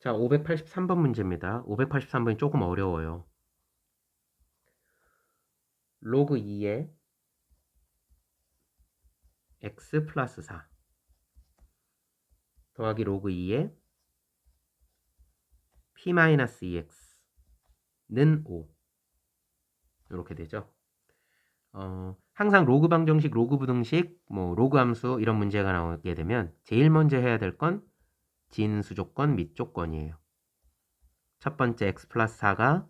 자, 583번 문제입니다. 583번이 조금 어려워요. 로그 2에 x 플러스 4 더하기 로그 2에 p 마이너스 2x는 5 이렇게 되죠. 어, 항상 로그 방정식, 로그 부등식, 뭐 로그 함수 이런 문제가 나오게 되면 제일 먼저 해야 될 건 진수 조건 및 조건이에요. 첫 번째 x 플러스 4가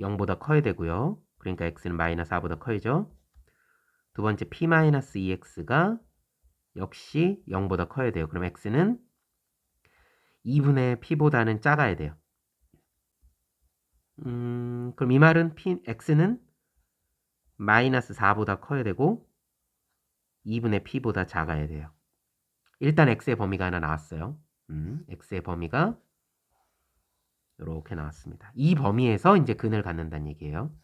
0보다 커야 되고요. 그러니까 x는 마이너스 4보다 커야죠. 두 번째 p 마이너스 2x가 역시 0보다 커야 돼요. 그럼 x는 2분의 p보다는 작아야 돼요. 음, 그럼 이 말은 p, x는 마이너스 4보다 커야 되고 2분의 p보다 작아야 돼요. 일단 x의 범위가 하나 나왔어요. 음, x의 범위가 이렇게 나왔습니다. 이 범위에서 이제 근을 갖는다는 얘기예요.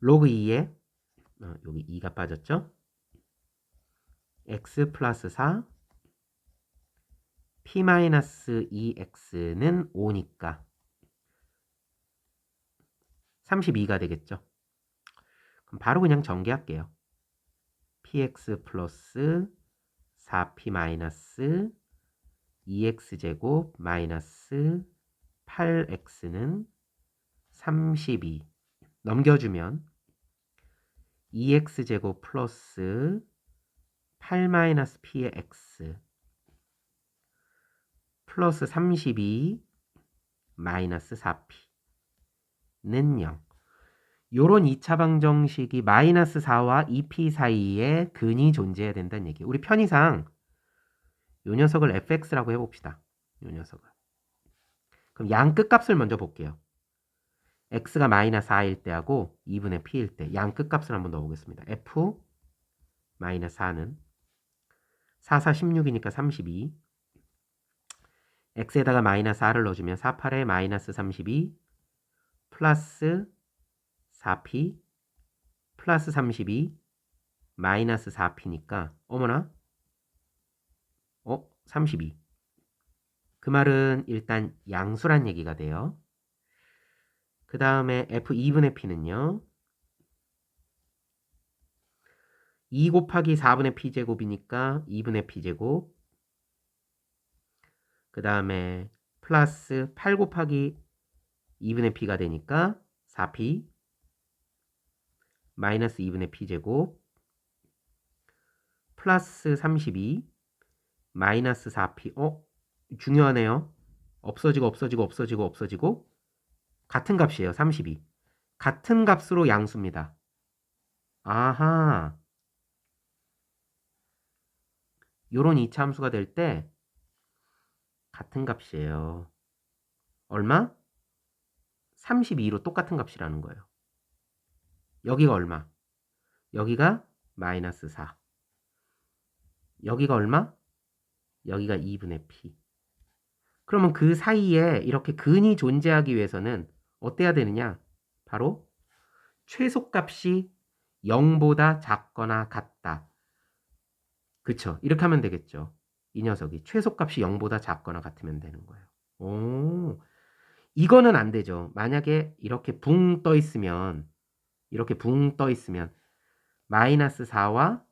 로그 2에 어, 여기 2가 빠졌죠? x 플러스 4 p 마이너스 2x는 5니까 32가 되겠죠. 그럼 바로 그냥 전개할게요. px 플러스 4p 마이너스 2x제곱 마이너스 8x는 32 넘겨주면 2x제곱 플러스 8 마이너스 p의 x 플러스 32 마이너스 4p는 0. 요런 2차 방정식이 마이너스 4와 2p 사이에 근이 존재해야 된다는 얘기. 우리 편의상 요 녀석을 fx라고 해봅시다. 요 녀석을. 그럼 양 끝값을 먼저 볼게요. x가 마이너스 4일 때하고 2분의 p일 때 양 끝값을 한번 넣어보겠습니다. f 마이너스 4는 4, 4, 16이니까 32 x에다가 마이너스 4를 넣어주면 4, 8에 마이너스 32 플러스 4p 플러스 32 마이너스 4p니까 어머나 어? 32. 그 말은 일단 양수란 얘기가 돼요. 그 다음에 f2분의 p는요. 2 곱하기 4분의 p제곱이니까 2분의 p제곱 그 다음에 플러스 8 곱하기 2분의 p가 되니까 4p 마이너스 2분의 p제곱 플러스 32 마이너스 4p 어? 중요하네요. 없어지고 없어지고 없어지고 없어지고 같은 값이에요. 32 같은 값으로 양수입니다. 아하 요런 2차 함수가 될 때 같은 값이에요. 얼마? 32로 똑같은 값이라는 거예요. 여기가 얼마? 여기가 마이너스 4. 여기가 얼마? 여기가 2분의 p. 그러면 그 사이에 이렇게 근이 존재하기 위해서는 어때야 되느냐? 바로 최소값이 0보다 작거나 같다. 그쵸? 이렇게 하면 되겠죠. 이 녀석이 최소값이 0보다 작거나 같으면 되는 거예요. 오, 이거는 안 되죠. 만약에 이렇게 붕 떠 있으면 이렇게 붕 떠 있으면 마이너스 4와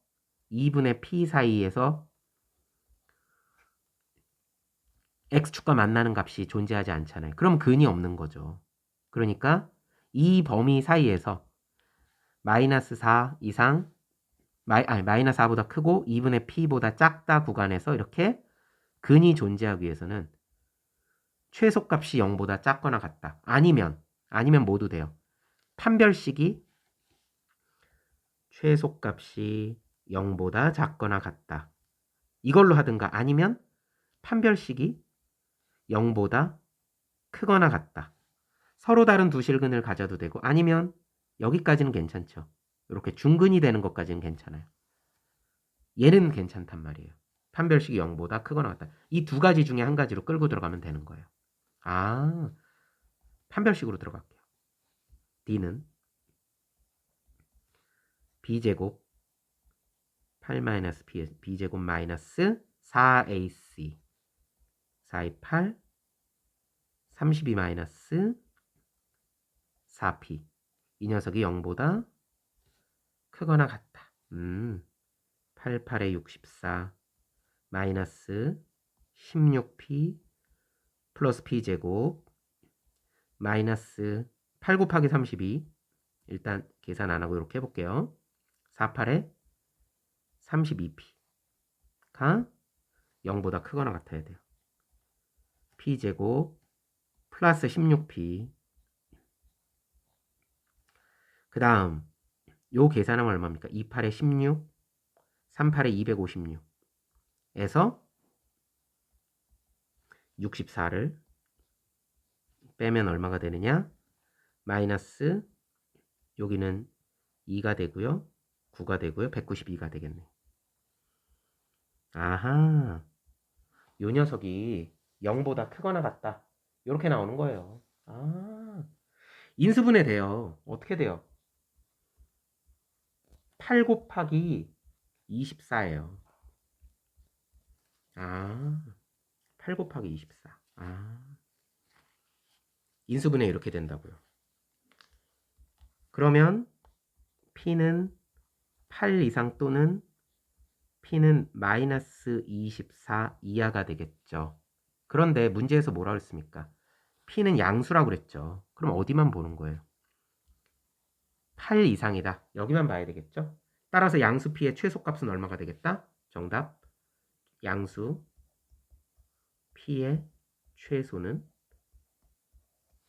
2분의 p 사이에서 x축과 만나는 값이 존재하지 않잖아요. 그럼 근이 없는 거죠. 그러니까 이 범위 사이에서 마이너스 4 이상 마이, 아니, 마이너스 4보다 크고 2분의 p보다 작다 구간에서 이렇게 근이 존재하기 위해서는 최소값이 0보다 작거나 같다. 아니면 아니면 모두 돼요. 판별식이 최소값이 0보다 작거나 같다. 이걸로 하든가 아니면 판별식이 0보다 크거나 같다. 서로 다른 두 실근을 가져도 되고 아니면 여기까지는 괜찮죠. 이렇게 중근이 되는 것까지는 괜찮아요. 얘는 괜찮단 말이에요. 판별식이 0보다 크거나 같다. 이 두 가지 중에 한 가지로 끌고 들어가면 되는 거예요. 아, 판별식으로 들어갈게요. D는 B제곱 8 마이너스 B제곱 마이너스 4AC 4, 2, 8, 32 마이너스 4p. 이 녀석이 0보다 크거나 같다. 음, 8, 8에 64 마이너스 16p 플러스 p제곱 마이너스 8 곱하기 32 일단 계산 안 하고 이렇게 해볼게요. 4, 8에 32p가 0보다 크거나 같아야 돼요. p제곱 플러스 16p 그 다음 요 계산하면 얼마입니까? 2, 8에 16 3, 8에 256 에서 64를 빼면 얼마가 되느냐? 마이너스 여기는 2가 되고요. 9가 되고요. 192가 되겠네. 아하. 요 녀석이 0보다 크거나 같다. 이렇게 나오는 거예요. 아. 인수분해 돼요. 어떻게 돼요? 8 곱하기 24예요. 아. 8 곱하기 24. 아. 인수분해 이렇게 된다고요. 그러면 P는 8 이상 또는 P는 마이너스 24 이하가 되겠죠. 그런데 문제에서 뭐라 그랬습니까? P는 양수라고 그랬죠. 그럼 어디만 보는 거예요? 8 이상이다. 여기만 봐야 되겠죠? 따라서 양수 P의 최소값은 얼마가 되겠다? 정답. 양수 P의 최소는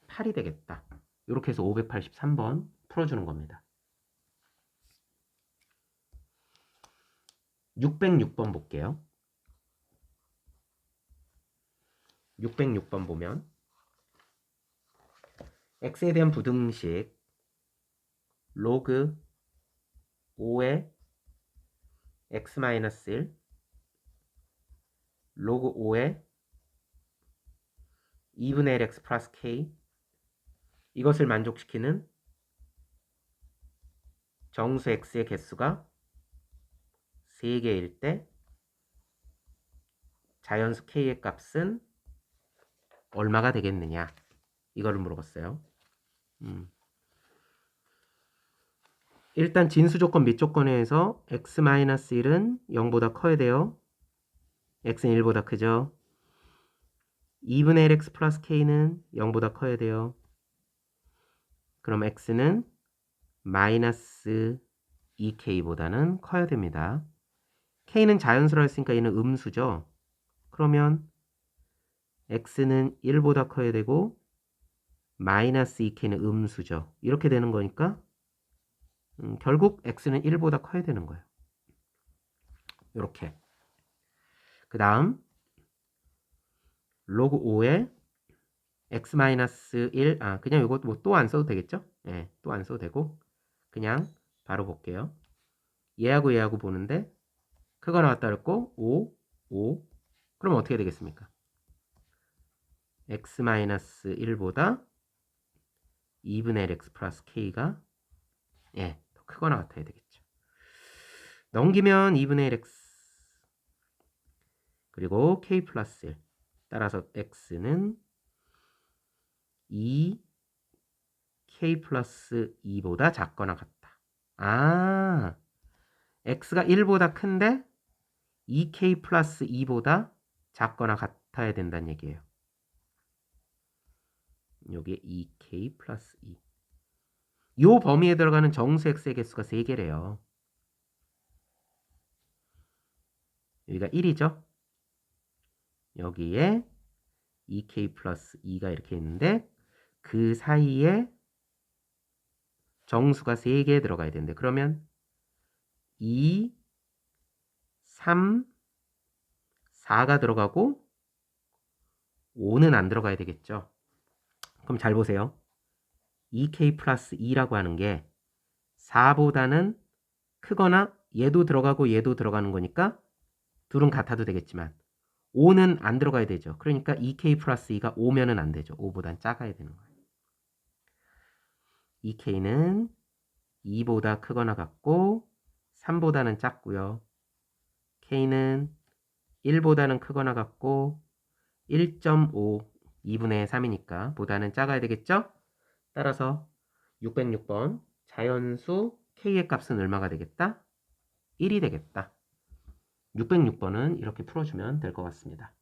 8이 되겠다. 이렇게 해서 583번 풀어주는 겁니다. 606번 볼게요. 606번 보면 x에 대한 부등식 로그 5의 x-1 로그 5의 2분의 1 x 플러스 k 이것을 만족시키는 정수 x의 개수가 3개일 때 자연수 k의 값은 얼마가 되겠느냐 이거를 물어봤어요. 음. 일단 진수 조건 및 조건에서 x-1은 0보다 커야 돼요. x는 1보다 크죠. 2분의 1 x 플러스 k는 0보다 커야 돼요. 그럼 x는 마이너스 2k보다는 커야 됩니다. K는 자연수라 했으니까 얘는 음수죠. 그러면 x는 1보다 커야 되고 마이너스 2k는 음수죠. 이렇게 되는 거니까 음, 결국 x는 1보다 커야 되는 거예요. 이렇게. 그 다음 로그 5에 x-1, 아 그냥 이거 뭐 또 안 써도 되겠죠? 예, 네, 또안 써도 되고 그냥 바로 볼게요. 얘하고 얘하고 보는데 크거 나왔다 그랬고 5, 5 그럼 어떻게 되겠습니까? x-1보다 2분의 1 x 플러스 k가 예, 더 크거나 같아야 되겠죠. 넘기면 2분의 1 x 그리고 k 플러스 1 따라서 x는 2 k 플러스 2보다 작거나 같다. 아, x가 1보다 큰데 2k 플러스 2보다 작거나 같아야 된다는 얘기예요. 여기에 2k 플러스 2. 요 범위에 들어가는 정수 x의 개수가 3개래요. 여기가 1이죠. 여기에 2k 플러스 2가 이렇게 있는데 그 사이에 정수가 3개 들어가야 되는데 그러면 2, 3, 4가 들어가고 5는 안 들어가야 되겠죠. 그럼 잘 보세요. 2k 플러스 2라고 하는 게 4보다는 크거나 얘도 들어가고 얘도 들어가는 거니까 둘은 같아도 되겠지만 5는 안 들어가야 되죠. 그러니까 2k 플러스 2가 5면은 안 되죠. 5보단 작아야 되는 거예요. 2k는 2보다 크거나 같고 3보다는 작고요. K는 1보다는 크거나 같고 1.5 2분의 3이니까 보다는 작아야 되겠죠? 따라서 606번 자연수 k의 값은 얼마가 되겠다? 1이 되겠다. 606번은 이렇게 풀어주면 될 것 같습니다.